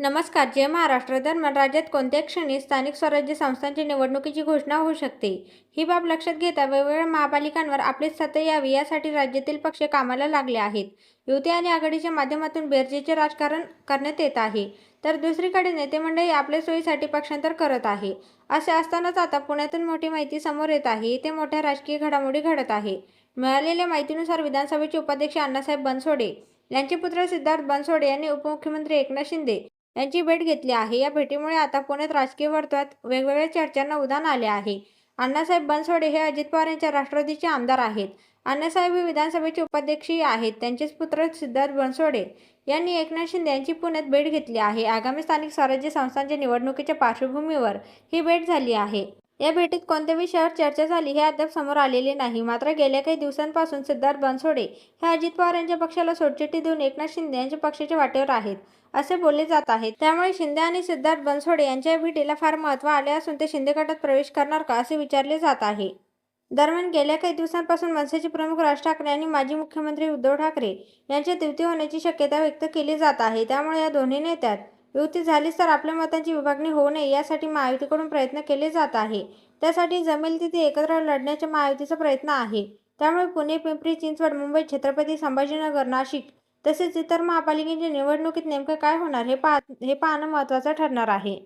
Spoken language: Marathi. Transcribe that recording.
नमस्कार जय महाराष्ट्र दरम्यान राज्यात कोणत्याही क्षणी स्थानिक स्वराज्य संस्थांच्या निवडणुकीची घोषणा होऊ शकते. ही बाब लक्षात घेता वेगवेगळ्या महापालिकांवर आपलीच सत्ता यावी यासाठी राज्यातील पक्ष कामाला लागले आहेत. युती आणि आघाडीच्या माध्यमातून बेरजेचे राजकारण करण्यात येत आहे. तर दुसरीकडे नेते मंडळी आपल्या सोयीसाठी पक्षांतर करत आहे. असे असतानाच आता पुण्यातून मोठी माहिती समोर येत आहे. इथे मोठ्या राजकीय घडामोडी घडत आहे. मिळालेल्या माहितीनुसार विधानसभेचे उपाध्यक्ष अण्णासाहेब बनसोडे यांचे पुत्र सिद्धार्थ बनसोडे यांनी उपमुख्यमंत्री एकनाथ शिंदे यांची भेट घेतली आहे. या भेटीमुळे आता पुण्यात राजकीय वर्तुळात वेगवेगळ्या चर्चांना उधाण आले आहे. अण्णासाहेब बनसोडे हे अजित पवार यांच्या राष्ट्रवादीचे आमदार आहेत. अण्णासाहेब हे विधानसभेचे उपाध्यक्षही आहेत. त्यांचेच पुत्र सिद्धार्थ बनसोडे यांनी एकनाथ शिंदे यांची पुण्यात भेट घेतली आहे. आगामी स्थानिक स्वराज्य संस्थांच्या निवडणुकीच्या पार्श्वभूमीवर ही भेट झाली आहे. या भेटीत कोणत्या विषयावर चर्चा झाली हे अद्याप समोर आलेले नाही. मात्र गेल्या काही दिवसांपासून सिद्धार्थ बनसोडे हे अजित पवार यांच्या पक्षाला सोडचिठ्ठी देऊन एकनाथ शिंदे यांच्या पक्षाच्या वाटेवर आहेत असे बोलले जात आहे. त्यामुळे शिंदे आणि सिद्धार्थ बनसोडे यांच्या या भेटीला फार महत्त्व आले असून ते शिंदे गटात प्रवेश करणार का असे विचारले जात आहे. दरम्यान गेल्या काही दिवसांपासून मनसेचे प्रमुख राज ठाकरे आणि माजी मुख्यमंत्री उद्धव ठाकरे यांच्या युती होण्याची शक्यता व्यक्त केली जात आहे. त्यामुळे या दोन्ही नेत्यात युती झालीच तर आपल्या मतांची विभागणी होऊ नये यासाठी महायुतीकडून प्रयत्न केले जात आहे. त्यासाठी जमेल तिथे एकत्र लढण्याच्या महायुतीचा प्रयत्न आहे. त्यामुळे पुणे पिंपरी चिंचवड मुंबई छत्रपती संभाजीनगर नाशिक तसेच इतर महापालिकेच्या निवडणुकीत नेमकं काय होणार हे पाह हे पाहणं महत्त्वाचं ठरणार आहे.